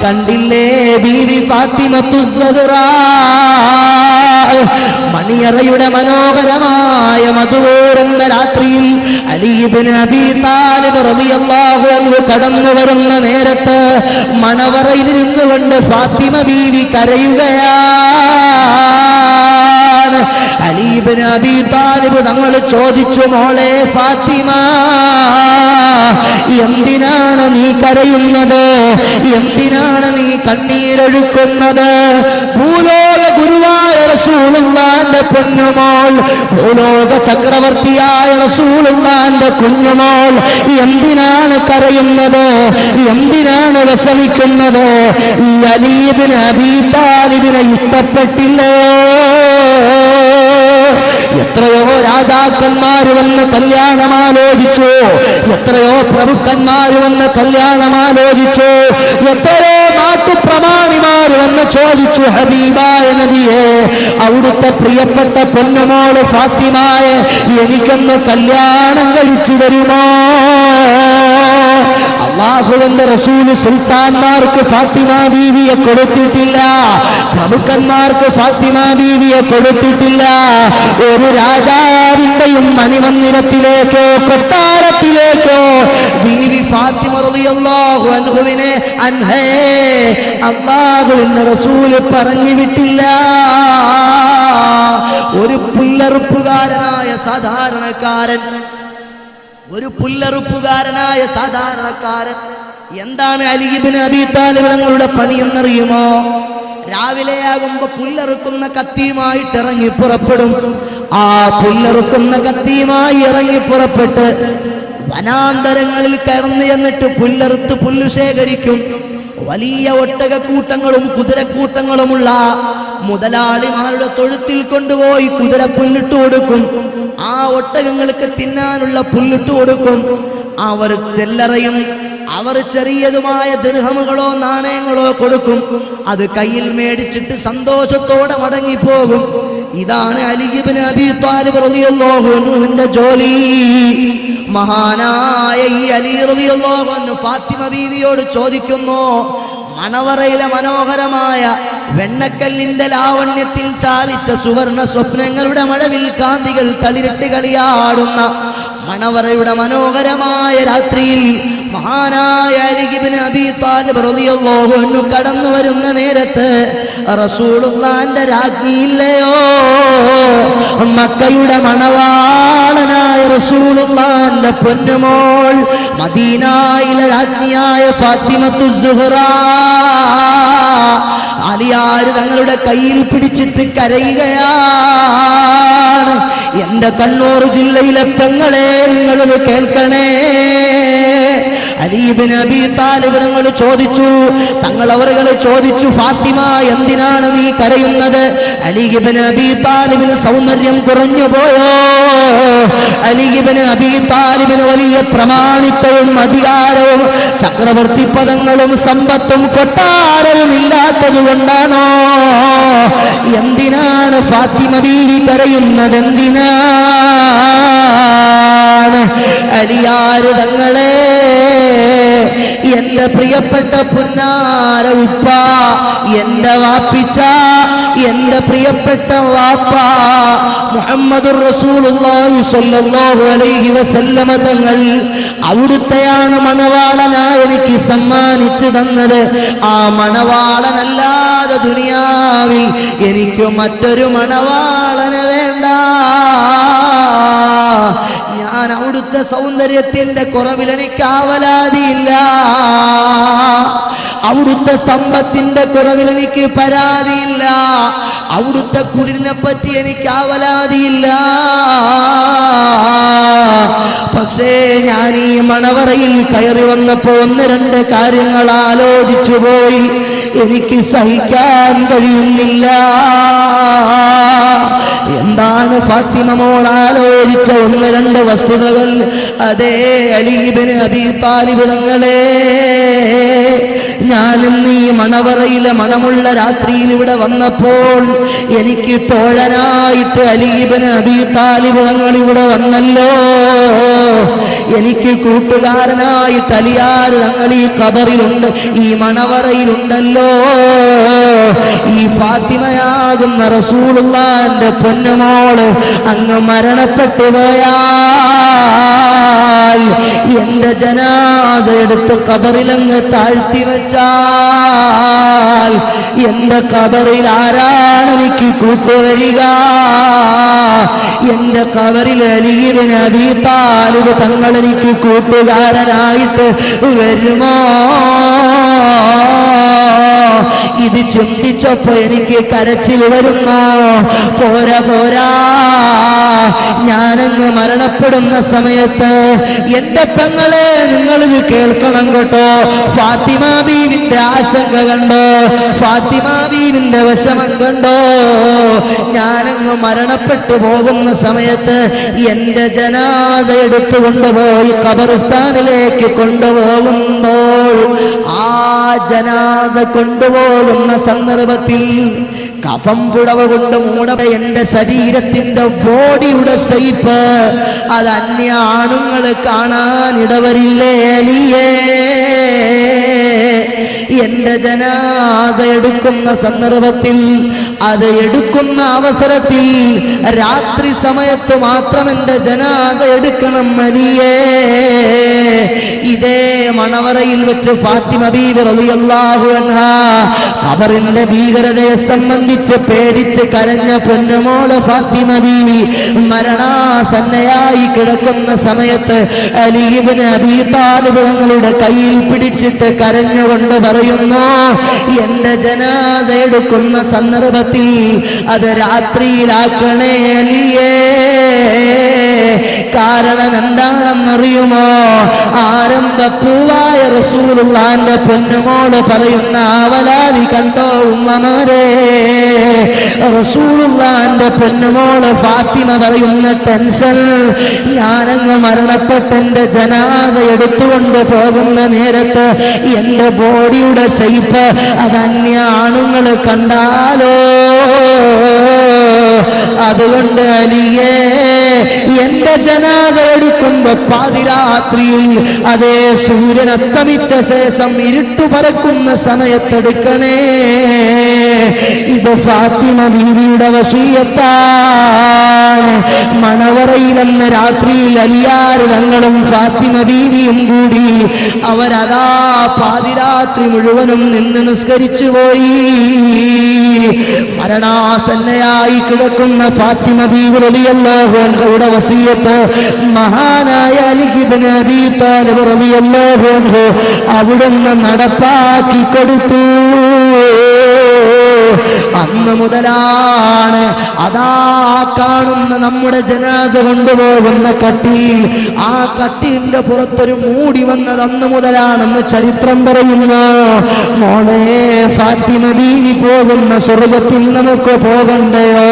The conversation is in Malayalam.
കണ്ടില്ലേ ബീവി ഫാത്തിമത്തു മണിയറയുടെ മനോഹരമായ മധുവോരുന്ന രാത്രിയിൽ അലീബിന് അബീ താലിബ് അൻഹു കടന്നു വരുന്ന നേരത്ത് മണവറയിൽ നിന്നുകൊണ്ട് ഫാത്തിമ ബീവി കരയുകയാണ് അലീബിന് അബീ താലിബ് തങ്ങൾ ചോദിച്ചു മോളെ ഫാത്തിമ എന്തിനാണ് നീ കരയുന്നത്? എന്തിനാണ് നീ കണ്ണീരൊഴുക്കുന്നത്? ഭൂലോക ഗുരുവായ റസൂലുള്ളാന്റെ പൊന്നുമോൾ ഭൂലോക ചക്രവർത്തിയായ റസൂലുള്ളാന്റെ കുഞ്ഞുമോൾ എന്തിനാണ് കരയുന്നത്? എന്തിനാണ് വിഷമിക്കുന്നത്? ഈ അലീബിന് അബീ താലിബിനെ ഇഷ്ടപ്പെട്ടില്ലയോ എത്രയോ രാജാക്കന്മാർ വന്ന് കല്യാണം ആലോചിച്ചു എത്രയോ പ്രഭുക്കന്മാർ വന്ന് കല്യാണം ആലോചിച്ചു എത്രയോ നാട്ടുപ്രമാണിമാർ വന്ന് ചോദിച്ചു ഹബീബായ നബിയെ അവിടുത്തെ പ്രിയപ്പെട്ട പൊന്നുമോൾ ഫാത്തിമായ എനിക്കൊന്ന് കല്യാണം കഴിച്ചു തരുമോ? അള്ളാഹുവിന്റെ റസൂൽ സുൽത്താൻമാർക്ക് ഫാത്തിമ ബീവിയെ കൊടുത്തിട്ടില്ല. പ്രമുഖന്മാർക്ക് ഫാത്തിമ ബീവിയെ കൊടുത്തിട്ടില്ല. ഒരു രാജാവിന്റെയും മണിമന്ദിരത്തിലേക്കോ കൊട്ടാരത്തിലേക്കോ ബീവി ഫാത്തിമ റളിയല്ലാഹു അൻഹേ അള്ളാഹുവിന്റെ റസൂൽ പറഞ്ഞു വിട്ടില്ല ഒരു പുല്ലറുപ്പുകാരനായ സാധാരണക്കാരൻ ഒരു പുല്ലറുപ്പുകാരനായ സാധാരണക്കാരൻ. എന്താണ് അലിബിന് അബി താലിബ് തങ്ങളുടെ പണി എന്നറിയുമോ? രാവിലെയാകുമ്പോ പുല്ലറുക്കുന്ന കത്തിയുമായിട്ട് ഇറങ്ങി പുറപ്പെടും. ആ പുല്ലറുക്കുന്ന കത്തിയുമായി ഇറങ്ങി പുറപ്പെട്ട് വനാന്തരങ്ങളിൽ കയർന്നു എന്നിട്ട് പുല്ലറുത്ത് പുല്ലു ശേഖരിക്കും. വലിയ ഒട്ടകക്കൂട്ടങ്ങളും കുതിരക്കൂട്ടങ്ങളുമുള്ള മുതലാളിമാരുടെ തൊഴുത്തിൽ കൊണ്ടുപോയി കുതിര പുല്ലിട്ട് കൊടുക്കും. ആ ഒട്ടകങ്ങൾക്ക് തിന്നാനുള്ള പുല്ലിട്ട് കൊടുക്കും. അവർ ചെല്ലറയും അവർ ചെറിയതുമായ ദൃഹമുകളോ നാണയങ്ങളോ കൊടുക്കും. അത് കയ്യിൽ മേടിച്ചിട്ട് സന്തോഷത്തോടെ മടങ്ങിപ്പോകും. ഇതാണ് അലിബിന് അബി താലിബ് റളിയല്ലാഹു അൻഹുവിന്റെ ജോലി. മഹാനായ ഈ അലി റളിയല്ലാഹു ഫാത്തിമ ബീവിയോട് ചോദിക്കുന്നു മണവറയിലെ മനോഹരമായ വെണ്ണക്കല്ലിന്റെ ലാവണ്യത്തിൽ ചാലിച്ച സുവർണ സ്വപ്നങ്ങളുടെ മഴവിൽ കാന്തികൾ തളിരിട്ട് കളിയാടുന്ന മണവറയുടെ മനോഹരമായ രാത്രിയിൽ മഹാനായ അലിഖിബിന് അബി താലിബ് റളിയല്ലാഹു കടന്നു വരുന്ന നേരത്ത് റസൂലുള്ളാന്റെ രാജ്ഞിയില്ലയോ? മക്കയുടെ മണവാളനായ റസൂലുള്ളാന്റെ പൊന്നുമോൾ മദീനായിലെ രാജ്ഞിയായ ഫാത്തിമത്തു സുഹറ അലിയാര് തങ്ങളുടെ കയ്യിൽ പിടിച്ചിട്ട് കരയുകയാണ്. എന്റെ കണ്ണൂർ ജില്ലയിലെ പെങ്ങളെ നിങ്ങളിത് കേൾക്കണേ. അലീബിന് അബി താലിബ് തങ്ങൾ ചോദിച്ചു തങ്ങൾ അവരുകൾ ചോദിച്ചു ഫാത്തിമ എന്തിനാണ് നീ കരയുന്നത്? അലീബിന് അബി താലിബിന് സൗന്ദര്യം കുറഞ്ഞു പോയോ? അലീബിന് അബി താലിബിന് വലിയ പ്രമാണിത്വവും അധികാരവും ചക്രവർത്തി പദങ്ങളും സമ്പത്തും കൊട്ടാരവും ഇല്ലാത്തത് കൊണ്ടാണോ? എന്തിനാണ് ഫാത്തിമ ബീവി കരയുന്നത് എന്തിനാണ് അലിയാര് തങ്ങളെ എന്റെ പ്രിയപ്പെട്ട പുന്നാര ഉപ്പ എന്റെ വാപ്പിച്ച എന്റെ പ്രിയപ്പെട്ട വാപ്പ. മുഹമ്മദ് വസല്ലമ തങ്ങൾ അവിടുത്തെയാണ് മണവാളനായി എനിക്ക് സമ്മാനിച്ചു തന്നത്. ആ മണവാളനല്ലാതെ ദുനിയാവിൽ എനിക്ക് മറ്റൊരു മണവാളന് അവിടുത്തെ സൗന്ദര്യത്തിന്റെ കുറവിൽ എനിക്ക് അവിടുത്തെ സമ്പത്തിന്റെ കുറവിൽ എനിക്ക് പരാതിയില്ല. അവിടുത്തെ കുടിലിനെ പറ്റി എനിക്ക് ആവലാതിയില്ല. പക്ഷേ ഞാൻ ഈ മണവറയിൽ കയറി വന്നപ്പോ ഒന്ന് രണ്ട് കാര്യങ്ങൾ ആലോചിച്ചു പോയി. എനിക്ക് സഹിക്കാൻ കഴിയുന്നില്ല. എന്താണ് ഫാത്തിമ മോൾ ആലോചിച്ച ഒന്ന് രണ്ട് വസ്തുതകൾ? അതേ അലീബിന് അബി താലിബ് തങ്ങളെ ഈ മണവറയിലെ മണമുള്ള രാത്രിയിൽ ഇവിടെ വന്നപ്പോൾ എനിക്ക് തോഴനായിട്ട് അലീബിന് അബി താലിബ് ഇവിടെ വന്നല്ലോ. എനിക്ക് കൂട്ടുകാരനായിട്ട് അലിയാർ തങ്ങൾ ഈ കബറിലുണ്ട് ഈ മണവറയിലുണ്ടല്ലോ. ഈ ഫാത്തിമയാകുന്ന റസൂലുള്ളാന്റെ പൊന്നുമോൾ അങ്ങ് മരണപ്പെട്ടു പോയാൽ എന്റെ ജനാസ എടുത്ത് കബറിലങ്ങ് താഴ്ത്തി വെച്ചാൽ എന്റെ കബറിൽ ആരാണ് എനിക്ക് കൂട്ടുവരിക? എന്റെ കബറിൽ അലിയിലിന് അബീ തങ്ങൾ എനിക്ക് കൂട്ടുകാരനായിട്ട് വരുമോ? ഇത് ചിന്തിച്ചപ്പോ എനിക്ക് കരച്ചിൽ വരുന്നു. പോരാ പോരാ. ഞാനങ്ങ് മരണപ്പെടുന്ന സമയത്ത് എന്റെ പെങ്ങളെ നിങ്ങളിത് കേൾക്കണം കേട്ടോ. ഫാത്തിമ ബീവിന്റെ ആശങ്ക കണ്ടോ? ഫാത്തിമ ബീവിന്റെ വിഷമം കണ്ടോ? ഞാനങ്ങ് മരണപ്പെട്ടു പോകുന്ന സമയത്ത് എന്റെ ജനാസ എടുത്തു കൊണ്ടുപോയി കൊണ്ടുപോകുമ്പോൾ ആ ജനാസ കൊണ്ടുപോകുന്ന സന്ദർഭത്തിൽ കഫം പുടവ കൊണ്ട് മൂടവ എന്റെ ശരീരത്തിന്റെ ബോഡിയുടെ സൈപ്പ് അത് അന്യ ആണുങ്ങൾ കാണാനിടവരില്ലേ അലിയേ? എന്റെ ജനാസ എടുക്കുന്ന സന്ദർഭത്തിൽ അത് എടുക്കുന്ന അവസരത്തിൽ രാത്രി സമയത്ത് മാത്രം എന്റെ ജനാദ എടുക്കണം അലിയേ. ഇതേ മണവറയിൽ വെച്ച് ഫാത്തിമ ഖബറിന്റെ ഭീകരതയെ സംബന്ധിച്ച് പേടിച്ച് കരഞ്ഞ പൊന്നുമോൾ ഫാത്തിമ ബീവി മരണാസന്നയായി കിടക്കുന്ന സമയത്ത് അലീബിന് അബീ താലിബ് കയ്യിൽ പിടിച്ചിട്ട് കരഞ്ഞുകൊണ്ട് പറയുന്നു എന്റെ ജനാസ എടുക്കുന്ന സന്ദർഭത്തിൽ അത് രാത്രിയിലാക്കണേ അലിയേ. കാരണം എന്താണെന്നറിയുമോ ആരംഭപ്പൂവായ റസൂലുള്ളാന്റെ പൊന്നുമോട് പറയുന്ന അവലാതി കണ്ടോ ഉമ്മമാരെ? റസൂലുള്ളാന്റെ പൊന്നുമോൾ ഫാത്തിമ പറയുന്ന ടെൻഷൻ ഞാനങ്ങ് മരണപ്പെട്ടെന്റെ ജനാസ എടുത്തുകൊണ്ട് പോകുന്ന നേരത്ത് എന്റെ ബോഡിയുടെ ഷെയ്പ്പ് അത് അന്യ ആണുങ്ങൾ കണ്ടാലോ? അതുകൊണ്ട് അലിയേ. എന്റെ ജനാകളടിക്കുമ്പോ പാതിരാത്രിയിൽ അതേ സൂര്യൻ അസ്തമിച്ച ശേഷം ഇരുട്ടു പറക്കുന്ന സമയത്തെടുക്കണേ. ഇത് ഫാത്തിമ ബീവിയുടെ വസീയത്താണ് മണവറയിലെന്ന രാത്രിയിൽ അലിയാർ തങ്ങളും ഫാത്തിമ ബീവിയും കൂടി അവരതാ പാതിരാത്രി മുഴുവനും നിന്ന് നിസ്കരിച്ചു പോയി. മരണാസന്നയായി കിടക്കുന്ന ഫാത്തിമ ദീപ് റളിയല്ലാഹു വസീയത്ത് മഹാനായ അലിഹിബിന് അബീ താലിബ് അവിടുന്ന് നടപ്പാക്കി കൊടുത്തു. അന്ന് മുതലാണ് അതാ കാണുന്ന നമ്മുടെ ജനാസ കൊണ്ടുപോകുന്ന കട്ടി ആ കട്ടിന്റെ പുറത്തൊരു മൂടി വന്നത് അന്ന് മുതലാണെന്ന് ചരിത്രം പറയുന്നു. മോളെ ഫാത്തിമ ബീവി പോകുന്ന സ്വർഗത്തിൽ നമുക്ക് പോകണ്ടയോ?